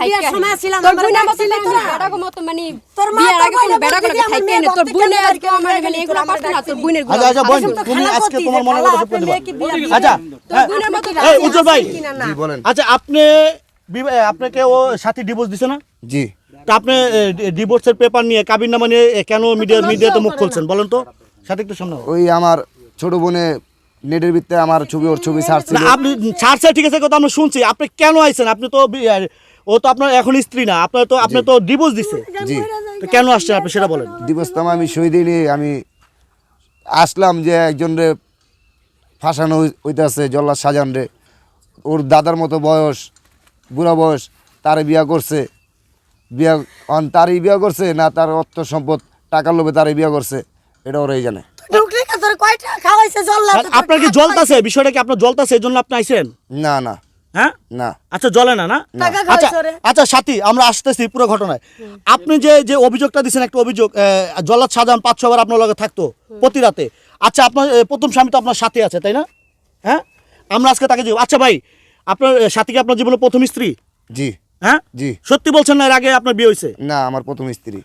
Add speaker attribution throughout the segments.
Speaker 1: বিয়ের সময় ছিলাম,
Speaker 2: তোর
Speaker 1: আমার
Speaker 2: বোনের মতো
Speaker 1: ডাকছিলি
Speaker 2: তো
Speaker 1: তোরা?
Speaker 2: মানে
Speaker 1: তোর মা
Speaker 2: বিয়ের আগে কোনো বেড়াগো
Speaker 1: বলতে
Speaker 2: থাইকা না তোর
Speaker 1: বলতে
Speaker 2: বোনের
Speaker 1: গেলে
Speaker 2: আর কেউ আমার
Speaker 1: আর
Speaker 2: এগুলো
Speaker 1: আমার
Speaker 2: না তোর বোনের
Speaker 3: আচ্ছা আচ্ছা বোন তুমি আজকে তোমার মনের কথা সব করে
Speaker 1: আপনি
Speaker 3: দিবা
Speaker 1: মেয়েকে বিয়ে দিবেন।
Speaker 3: আচ্ছা
Speaker 2: বোনের মতো
Speaker 3: এই উজ্জ্বল ভাই
Speaker 4: জি বলেন।
Speaker 3: আচ্ছা আপনি আপনাকে ও সাথী ডিভোর্স দিছে না?
Speaker 4: জি।
Speaker 3: তা আপনি ডিভোর্সের পেপার নিয়ে কাবিন নামা নিয়ে কেন মিডিয়া মিডিয়াতে মুখ খুলছেন? বলেন তো। সাথে একটু সামনে
Speaker 4: ওই আমার ছোট বোনে নেটের ভিত্তে আমার ছবি ওর ছবি ছাড়ছিল।
Speaker 3: না আপনি ছাড়ছে ঠিক আছে কথা আমরা শুনছি। আপনি কেন আইছেন? আপনি তো ও তো আপনার এখন স্ত্রী না আপনার তো আপনি তো ডিভোর্স দিছে।
Speaker 4: জি।
Speaker 3: তো কেন আসছেন আপনি সেটা বলেন।
Speaker 4: দিবসতাম আমি সই নিয়ে আমি আসলাম যে একজন রে ফাঁসানো হইতেছে জল্লাদ সাজান রে। ওর দাদার মতো বয়স বুড়া বয়স তারে বিয়া করছে। বিয়া অন তারই বিয়া করছে না তার অর্থ সম্পদ টাকার লোভে তারই বিয়া করছে। এটা ওরাই জানে।
Speaker 3: আপনার কি জলতাছে? বিষয়টা কি আপনার জলতাছে এই জন্য আপনি আইছেন?
Speaker 4: না না।
Speaker 3: হ্যাঁ?
Speaker 4: না।
Speaker 3: আচ্ছা জলে না না? আচ্ছা আচ্ছা সাথী আমরা আসতেছি পুরো ঘটনায়। আপনি যে যে অভিযোগটা দিচ্ছেন একটা অভিযোগ জল্লাদ সাজান পাঁচ ছবার আপনার লগে থাকতো প্রতি রাতে। আচ্ছা আপনার প্রথম স্বামী তো আপনার সাথে আছে তাই না? হ্যাঁ? আমরা আজকে তাকে আচ্ছা ভাই আপনার সাথী কি আপনার জীবনের প্রথম স্ত্রী?
Speaker 4: জি।
Speaker 3: হ্যাঁ?
Speaker 4: জি।
Speaker 3: সত্যি বলছেন না এর আগে আপনার বিয়ে হয়েছে
Speaker 4: না আমার প্রথম স্ত্রী।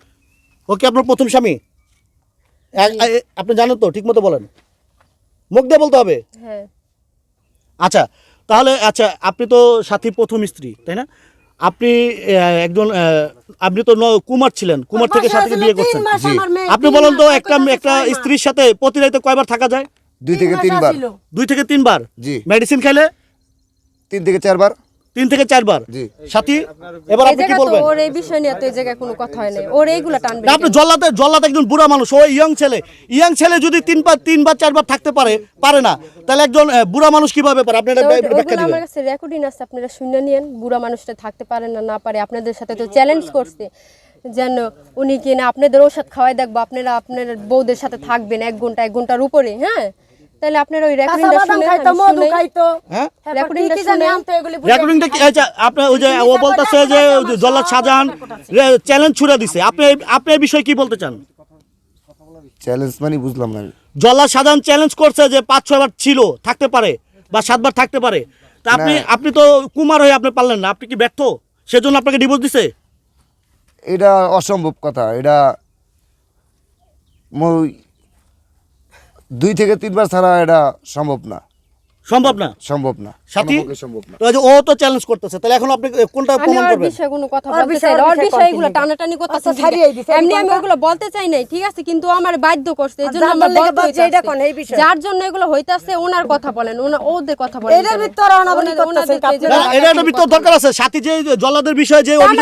Speaker 3: ওকে আপনার প্রথম স্বামী? আপনি জানেন তো ঠিক মতো বলেন। মুখ দিয়ে বলতে হবে?
Speaker 2: হ্যাঁ।
Speaker 3: আচ্ছা তাহলে আচ্ছা আপনি তো সাথী প্রথম স্ত্রী তাই না? আপনি একজন আপনি তো ন- কুমার ছিলেন কুমার থেকে
Speaker 1: সাথে
Speaker 3: বিয়ে করছেন। আপনি বলেন তো একটা একটা স্ত্রীর সাথে প্রতি রাতে কয়বার থাকা যায়?
Speaker 4: দুই থেকে তিনবার।
Speaker 3: দুই থেকে তিনবার?
Speaker 4: জি।
Speaker 3: মেডিসিন খেলে
Speaker 4: তিন থেকে চারবার।
Speaker 3: তিন থেকে চারবার। সাথী এবার আপনি কি বলবেন?
Speaker 2: ওর এই বিষয় নিয়ে তো এই জায়গায় কোনো কথা হয় ওর এইগুলা টানবে
Speaker 3: আপনি জল্লাতে জল্লাতে একজন বুড়া মানুষ ও ইয়ং ছেলে। ইয়ং ছেলে যদি তিনবার তিনবার চারবার থাকতে পারে পারে না তাহলে একজন বুড়া মানুষ কীভাবে পারে? আপনি এটা ব্যাখ্যা দিবেন।
Speaker 2: আমার কাছে রেকর্ডিং আছে আপনারা শুনে নিয়েন। বুড়া মানুষটা থাকতে পারে না না পারে আপনাদের সাথে তো চ্যালেঞ্জ করছে। যেন উনি কি না আপনাদের ওষুধ খাওয়াই দেখব আপনারা আপনার বউদের সাথে থাকবেন এক ঘণ্টা এক ঘণ্টার উপরে হ্যাঁ? তাহলে আপনারা ওই রেকর্ডিংটা শুনে
Speaker 1: খাইতো, মধু খাইতো।
Speaker 3: হ্যাঁ?
Speaker 1: হ্যাঁ,
Speaker 2: রেকর্ডিংটা
Speaker 1: জানি
Speaker 2: শুনে-
Speaker 1: আনতো এগুলি
Speaker 3: রেকর্ডিংটা কি আচ্ছা আপনার ওই যে ও বলতেছে যে জল্লাদ শাহজাহান চ্যালেঞ্জ ছুড়ে দিছে। আপনি আপনি এই বিষয়ে কি বলতে চান?
Speaker 4: চ্যালেঞ্জ মানে বুঝলাম না
Speaker 3: জল্লাদ শাহজাহান চ্যালেঞ্জ করছে যে পাঁচ ছয়বার ছিল থাকতে পারে বা সাতবার থাকতে পারে। তা আপনি আপনি তো কুমার হয়ে আপনি পারলেন না আপনি কি ব্যর্থ? সেজন্য আপনাকে ডিভোর্স দিছে?
Speaker 4: এটা অসম্ভব কথা। এটা মই- দুই থেকে তিনবার ছাড়া এটা সম্ভব না।
Speaker 3: সম্ভব না?
Speaker 4: সম্ভব না।
Speaker 3: সাথী?
Speaker 4: সম্ভব না।
Speaker 3: তো এই যে ও তো চ্যালেঞ্জ করতেছে তাহলে এখন আপনি কোনটা প্রমাণ করবেন?
Speaker 2: বিষয়ে কোনো কথা বলতে চাই
Speaker 1: ওর
Speaker 2: ওর
Speaker 1: বিষয়ে
Speaker 2: বিষয়ে এগুলো
Speaker 1: continue।
Speaker 2: টানাটানি করতেছে
Speaker 1: ছাড়িয়ে দিছে,
Speaker 2: এমনি আমি ওগুলো বলতে চাই নাই ঠিক আছে? কিন্তু আমার বাধ্য করছে এই
Speaker 1: যার
Speaker 2: আমার বলতে
Speaker 1: বলছে, এইটা কোন, এই বিষয়?
Speaker 2: যার জন্য এগুলো হইতাছে ওনার কথা বলেন ওদের কথা বলেন।
Speaker 1: এটার? ভিতরে
Speaker 3: না, দরকার আছে। সাথী যে জল্লাদের বিষয়ে যে
Speaker 1: হ্যাঁ?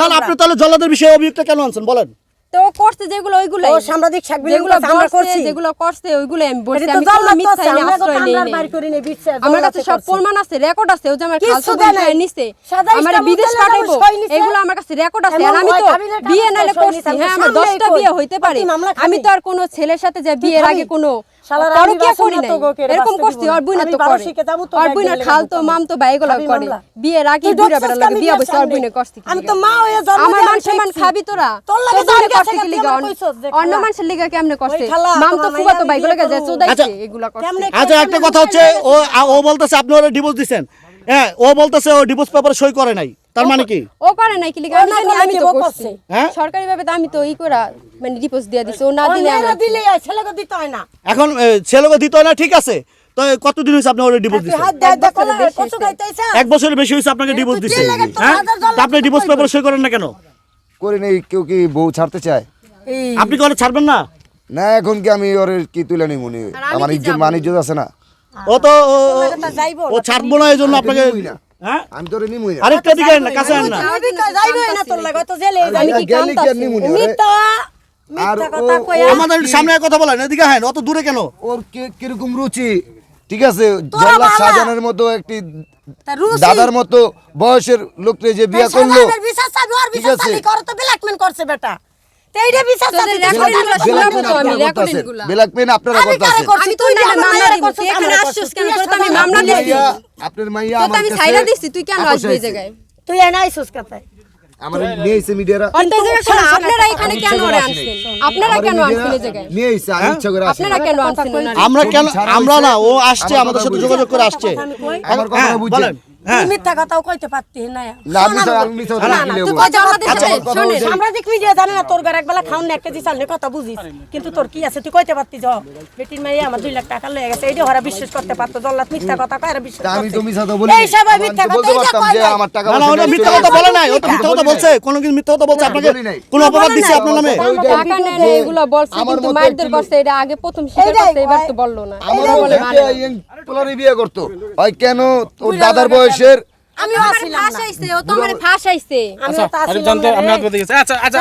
Speaker 3: না না আপনি তাহলে জল্লাদের বিষয়ে অভিযোগটা কেন আনছেন? বলেন।
Speaker 2: তো করছে যেগুলো ওইগুলো
Speaker 1: ও সাংবাদিক
Speaker 2: যেগুলো
Speaker 1: আমরা করছি।
Speaker 2: যেগুলো করছে ওইগুলো আমি বলছি আমি কোনো মিথ্যা এনে আশ্রয় নেই। আমার কাছে সব প্রমাণ আছে রেকর্ড আছে ও যে আমার
Speaker 1: খালসা।
Speaker 2: নিছে। আমার বিদেশ পাঠাইবো। এগুলো আমার কাছে রেকর্ড আছে। আর আমি তো বিয়ে নালে করছি। হ্যাঁ আমার
Speaker 1: সামনেই
Speaker 2: দশটা
Speaker 1: কই।
Speaker 2: বিয়ে হইতে পারে। আমি তো আর কোনো ছেলের সাথে যে বিয়ের আগে কোনো
Speaker 1: শালার আমি
Speaker 2: পরকীয়া
Speaker 1: বাসন
Speaker 2: করি
Speaker 1: না
Speaker 2: নাই?
Speaker 1: তো গোকে রে,
Speaker 2: এরকম করছি আর বুইনা তো করে।
Speaker 1: শিখে যাব তো
Speaker 2: আর বুইনা
Speaker 1: গেলে
Speaker 2: খালতো
Speaker 1: বাবু
Speaker 2: মামতো ভাই এগুলো করে।
Speaker 1: মামলা।
Speaker 2: বিয়ের বুড়া বেড়া লাগে বিয়ে বসে আর বুইনা কষ্ট
Speaker 1: আমি তো মা হয়ে জন্ম
Speaker 2: আমার মান সম্মান খাবি তোরা?
Speaker 1: তোর লাগে
Speaker 2: তোর বুইনা
Speaker 1: জানকে
Speaker 2: কষ্ট
Speaker 1: থেকে
Speaker 2: কি লিগা?
Speaker 1: আমার কইছস যে
Speaker 2: অন্য মানুষের লিগা কেমনে করছে মাম তো
Speaker 1: তোমার
Speaker 2: ফুফাতো ভাই গুলো
Speaker 1: বিয়ে
Speaker 2: যে চোদাইছে
Speaker 3: আচ্ছা।
Speaker 2: এগুলা করছে
Speaker 3: আচ্ছা একটা কথা হচ্ছে ও ও বলতেছে আপনি ওরা ডিভোর্স দিছেন হ্যাঁ ও বলতেছে ও ডিভোর্স পেপারে সই করে নাই। তার মানে কি
Speaker 2: ও করে নাই কি লিগা আমি জানি আমি তো করছি?
Speaker 3: হ্যাঁ?
Speaker 2: সরকারি ভাবে তো আমি তো ই করা মানে ডিপোজ দিয়ে দিছি ও না দিলে আমার
Speaker 1: দিলে ছেলেকে দিতে হয় না।
Speaker 3: এখন ছেলেকে দিতে হয় না ঠিক আছে তো কতদিন হয়েছে আপনি ওরা ডিভোর্স দিচ্ছেন
Speaker 2: এক বছরের বেশি হয়েছে।
Speaker 3: আপনাকে ডিভোর্স হ্যাঁ? আপনি ডিভোর্স পেপারে সই করেন না কেন?
Speaker 4: করে নেই কেউ কি বউ ছাড়তে চায়?
Speaker 3: আপনি কি ছাড়বেন না?
Speaker 4: না এখন কি আমি ওর কি তুলে নিই মনে আমার ইজ্জত? মান ইজ্জত আছে না?
Speaker 3: ও তো ও-
Speaker 1: না।
Speaker 3: ছাড়বো না এই জন্য আপনাকে
Speaker 4: না।
Speaker 3: হ্যাঁ?
Speaker 4: আমি তোরে নিমুই না
Speaker 3: আরেকটা দিকে না কাছে আন
Speaker 1: তোর লাগে, তো জেলে
Speaker 4: কি
Speaker 1: কথা।
Speaker 3: আমাদের সামনে কথা বলেন এদিকে হ্যাঁ অত দূরে কেন?
Speaker 4: ওর কীরকম রুচি? ঠিক আছে মতো একটি দাদার মতো বয়সের লোককে যে বিয়ে করল। ঠিক আছে।
Speaker 1: করছে বেটা।
Speaker 4: আপনারা
Speaker 2: এখানে আসছিস কেন?
Speaker 1: আমার
Speaker 4: মাইয়া,
Speaker 2: আমি সাইরা দিছি তুই কেন আসবি জায়গায়?
Speaker 1: তুই এনে কথায়।
Speaker 4: আমার নিয়ে এসে মিডিয়ারা।
Speaker 2: আর তো এই জায়গায় শোনো, আপনারা এখানে কেন
Speaker 4: ইচ্ছা করে
Speaker 2: ওরে
Speaker 4: আসিনি।
Speaker 2: আনছেন আপনারা কেন আনছেন এই জায়গায়?
Speaker 4: নিয়ে এসে আমি ইচ্ছা করে
Speaker 2: আপনারা কেন আনছেন
Speaker 3: আমরা কেন আমরা না ও আসছে আমাদের সাথে যোগাযোগ করে আসছে।
Speaker 1: আমি
Speaker 4: আমার কথা
Speaker 3: হ্যাঁ,
Speaker 4: বুঝছেন।
Speaker 3: হ্যাঁ।
Speaker 1: তুই মিথ্যা কথাও কইতে পারতি না।
Speaker 4: কি
Speaker 1: জানে তোর ঘর একবেলা খাওন এক কেজি চাল কথা বুঝিস। কিন্তু তোর কি আছে তুই কইতে পারতি য বেটির মাইয়া আমার দুই লাখ টাকা লয়ে গেছে এইটা ওরা বিশ্বাস করতে পারতো জল্লাদ মিথ্যা কথা কয় বিশ্বাস
Speaker 4: আমি তো মিথ্যা কথা বলি
Speaker 1: এই সবাই মিথ্যা কথা
Speaker 4: বলতে পারতাম যে আমার টাকা
Speaker 3: না না
Speaker 4: পয়সা
Speaker 3: ওটা
Speaker 4: নেই।
Speaker 3: মিথ্যা কথা বলে নাই ও তো মিথ্যা কথা বলছে কোনো কিছু মিথ্যা কথা বলছে আপনাকে?
Speaker 4: বলি
Speaker 3: অপবাদ
Speaker 1: বলে
Speaker 3: আপনার নামে?
Speaker 2: টাকা নেয় এগুলো বলছে কিন্তু মারদের করছে এটা আগে প্রথম এবার তো বলল না।
Speaker 4: আমার
Speaker 2: বলে মানে
Speaker 4: একটা বিয়ে করতো। হয় কেন ওর দাদার বয়সের
Speaker 1: আমিও
Speaker 2: আমার
Speaker 1: আসছিলাম না।
Speaker 2: ফাঁসাইছে ও তো আমার ফাঁসাইছে
Speaker 1: আমিও তো
Speaker 5: আরে জানতে আমি
Speaker 1: আপনাদের
Speaker 5: হাত আচ্ছা আচ্ছা